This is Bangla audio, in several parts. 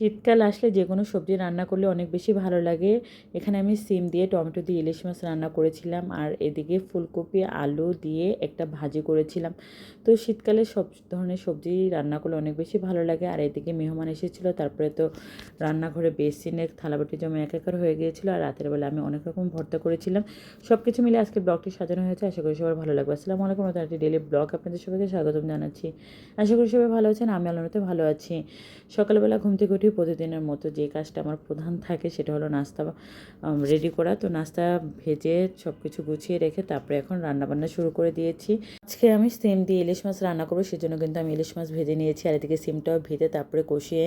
শীতকাল আসলে যে কোনো সবজি রান্না করলে অনেক বেশি ভালো লাগে। এখানে আমি সিম দিয়ে টমেটো দিয়ে ইলিশ মাছ রান্না করেছিলাম আর এদিকে ফুলকপি, আলু দিয়ে একটা ভাজি করেছিলাম। তো শীতকালে সব ধরনের সবজি রান্না করলে অনেক বেশি ভালো লাগে। আর এদিকে মেহমান এসেছিল, তারপরে তো রান্নাঘরে বেসিনের থালাবাটি জমে একাকার হয়ে গিয়েছিল আর রাতের বেলা আমি অনেক রকম ভর্তা করেছিলাম। সব কিছু মিলে আজকে ব্লগটি সাজানো হয়েছে। আশা করি সবার ভালো লাগবে। আসসালামু আলাইকুম। একটি ডেলি ব্লগ আপনাদের সবাইকে স্বাগতম জানাচ্ছি। আশা করি সবাই ভালো আছেন, আমি আলোনাতে ভালো আছি। সকালবেলা ঘুম থেকে উঠি প্রতিদিনের মতো। যে কাজটা আমার প্রধান থাকে সেটা হলো নাস্তা রেডি করা। তো নাস্তা ভেজে সব কিছু গুছিয়ে রেখে তারপরে এখন রান্নাবান্না শুরু করে দিয়েছি। আজকে আমি সিম দিয়ে ইলিশ মাছ রান্না করব, সেজন্য কিন্তু আমি ইলিশ মাছ ভেজে নিয়েছি। আর এদিকে সিমটাও ভেজে তারপরে কষিয়ে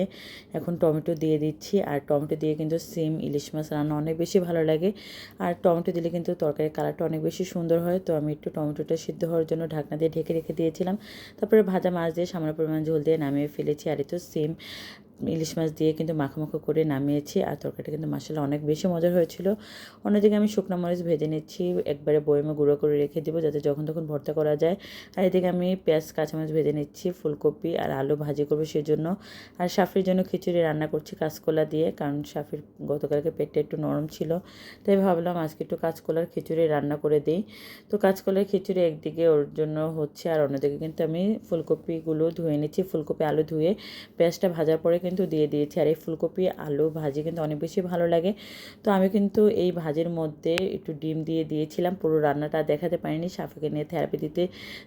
এখন টমেটো দিয়ে দিচ্ছি। আর টমেটো দিয়ে কিন্তু সিম ইলিশ মাছ রান্না অনেক বেশি ভালো লাগে। আর টমেটো দিলে কিন্তু তরকারির কালারটা অনেক বেশি সুন্দর হয়। তো আমি একটু টমেটোটা সিদ্ধ হওয়ার জন্য ঢাকনা দিয়ে ঢেকে রেখে দিয়েছিলাম। তারপরে ভাজা মাছ দিয়ে সামান্য পরিমাণ ঝোল দিয়ে নামিয়ে ফেলেছি। আর তো সিম ইলিশ মাছ দিয়ে কিন্তু মাখামাখো করে নামিয়েছি আর তরকারিটা কিন্তু মশলা অনেক বেশি মজার হয়েছিল। অন্যদিকে আমি শুকনো মরিচ ভেজে নিচ্ছি, একবারে বয়মে গুঁড়ো করে রেখে দেবো যাতে যখন তখন ভর্তা করা যায়। আর এদিকে আমি পেঁয়াজ, কাঁচামরিচ ভেজে নিচ্ছি, ফুলকপি আর আলু ভাজি করব সেজন্য। আর সাফির জন্য খিচুড়ি রান্না করছি কাঁচকলা দিয়ে, কারণ সাফির গতকালকে পেটটা একটু নরম ছিল। তাই ভাবলাম আজকে একটু কাঁচকলার খিচুড়ি রান্না করে দিই। তো কাঁচকলার খিচুড়ি একদিকে ওর জন্য হচ্ছে আর অন্যদিকে কিন্তু আমি ফুলকপিগুলো ধুয়ে নিচ্ছি, ফুলকপি আলু ধুয়ে পেঁয়াজটা ভাজার পরে কিন্তু দিয়ে দিয়েছি। আর এই ফুলকপি, আলু, ভাজি কিন্তু অনেক বেশি ভালো লাগে। তো আমি কিন্তু এই ভাজির মধ্যে একটু ডিম দিয়ে দিয়েছিলাম। পুরো রান্নাটা দেখাতে পারিনি, সাফাকে নিয়ে থেরাপি দিতে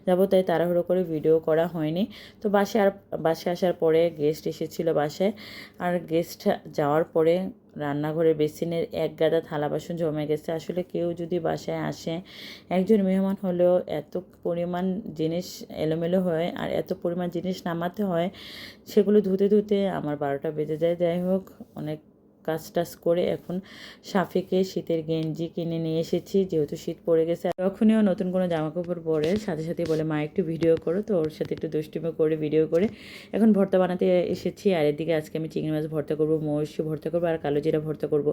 যাব, তাই তাড়াহুড়ো করে ভিডিও করা হয়নি। তো বাসে আর বাসে আসার পরে গেস্ট এসেছিল বাসায়। আর গেস্ট যাওয়ার পরে রান্নাঘরের বেসিনের এক গাদা থালা বাসন জমে গেছে। আসলে কেউ যদি বাসায় আসে, একজন মেহমান হলেও এত পরিমাণ জিনিস এলোমেলো হয় আর এত পরিমাণ জিনিস নামাতে হয়, সেগুলো ধুতে ধুতে আমার বারোটা বেজে যায়। যাই হোক, অনেক কাজ টাজ করে এখন সাফিকে শীতের গেঞ্জি কিনে নিয়ে এসেছি, যেহেতু শীত পড়ে গেছে। যখনইও নতুন কোনো জামা কাপড় পরে, সাথে সাথে বলে, মা, একটু ভিডিও করো তো, ওর সাথে একটু দুষ্টুমি করে, ভিডিও করে। এখন ভর্তা বানাতে এসেছি, আর এদিকে আজকে আমি চিংড়ি মাছ ভর্তা করব মৌসি ভর্তা করব, আর কালো জিরা ভর্তা করব।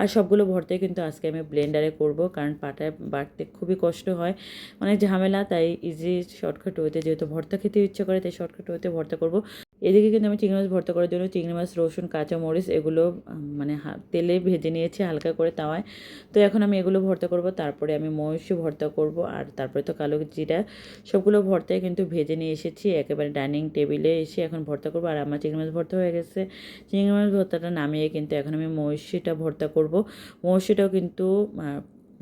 আর সবগুলো ভর্তাই কিন্তু আজকে আমি ব্লেন্ডারে করব, কারণ পাটায় বাটতে খুবই কষ্ট হয়। অনেক ঝামেলা, তাই ইজি শর্টকাট হতে যেহেতু ভর্তা খেতে ইচ্ছে করে, তাই শর্টকাট হতে ভর্তা করব। এদিকে কিন্তু আমি চিংড়ি মাছ ভর্তা করার জন্য চিংড়ি মাছ, রসুন কাঁচা মরিচ এগুলো মানে তেলে ভেজে নিয়েছি হালকা করে তাওয়ায়। তো এখন আমি এগুলো ভর্তা করব, তারপরে আমি মহিষও ভর্তা করব আর তারপরে তো কালো জিরা, সবগুলো ভর্তায় কিন্তু ভেজে নিয়ে এসেছি, একেবারে ডাইনিং টেবিলে এসে এখন ভর্তা করব। আর আমার চিংড়ি মাছ ভর্তা হয়ে গেছে। চিংড়ি মাছ ভর্তাটা নামিয়ে কিন্তু এখন আমি মহিষিটা ভর্তা করব। মহিষিটাও কিন্তু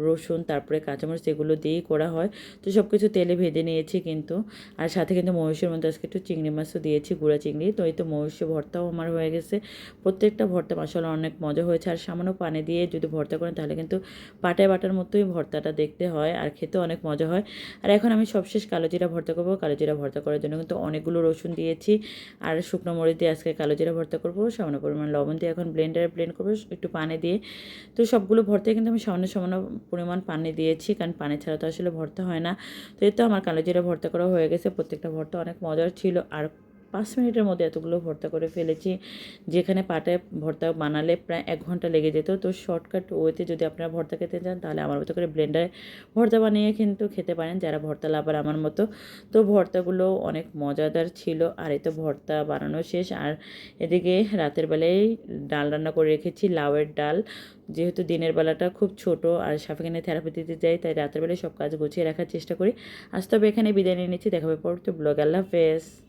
রসুন, তারপরে কাঁচামরিচ এগুলো দিয়েই করা হয়। তো সব কিছু তেলে ভেজে নিয়েছি কিন্তু। আর সাথে কিন্তু মহিষের মধ্যে আজকে একটু চিংড়ি মাছও দিয়েছি, গুঁড়া চিংড়ি। তো এই তো মহিষের ভর্তাও আমার হয়ে গেছে। প্রত্যেকটা ভর্তা মশলা অনেক মজা হয়েছে। আর সামান্য পানি দিয়ে যদি ভর্তা করেন তাহলে কিন্তু পাটায় বাটার মতোই ভর্তাটা দেখতে হয় আর খেতে অনেক মজা হয়। আর এখন আমি সবশেষ কালো জিরা ভর্তা করব। কালো জিরা ভর্তা করার জন্য কিন্তু অনেকগুলো রসুন দিয়েছি। আর শুকনো মরিচ দিয়ে আজকে কালো জিরা ভর্তা করব। সামান্য পরিমাণ লবণ দিয়ে এখন ব্লেন্ডারে ব্লেন্ড করব। একটু পানি দিয়ে। তো সবগুলো ভর্তায় কিন্তু আমি সামান্য সামান্য পরিমাণ পানি দিয়েছি, কারণ পানি ছাড়া তো আসলে ভর্তা হয় না। তো এই তো আমার কালো জিরা ভর্তা করা হয়ে গেছে, প্রত্যেকটা ভর্তা অনেক মজার ছিল। আর পাঁচ মিনিটের মধ্যে এতগুলো ভর্তা করে ফেলেছি। যেখানে পাটায় ভর্তা বানালে প্রায় এক ঘণ্টা লেগে যেত। তো শর্টকাট ওয়েতে যদি আপনারা ভর্তা খেতে চান, তাহলে আমার মতো করে ব্লেন্ডারে ভর্তা বানিয়ে কিন্তু খেতে পারেন যারা ভর্তা লাভার আমার মতো। তো ভর্তাগুলো অনেক মজাদার ছিল। আর এই তো ভর্তা বানানো শেষ। আর এদিকে রাতের বেলায় ডাল রান্না করে রেখেছি, লাউয়ের ডাল। যেহেতু দিনের বেলাটা খুব ছোট আর সাফিখানে থেরাপি দিতে যাই, তাই রাতের বেলায় সব কাজ গুছিয়ে রাখার চেষ্টা করি। আজ তবে এখানে বিদায় নিয়ে নিচ্ছি। দেখাবে পর তো ব্লগ আল্লাহ হাফেজ।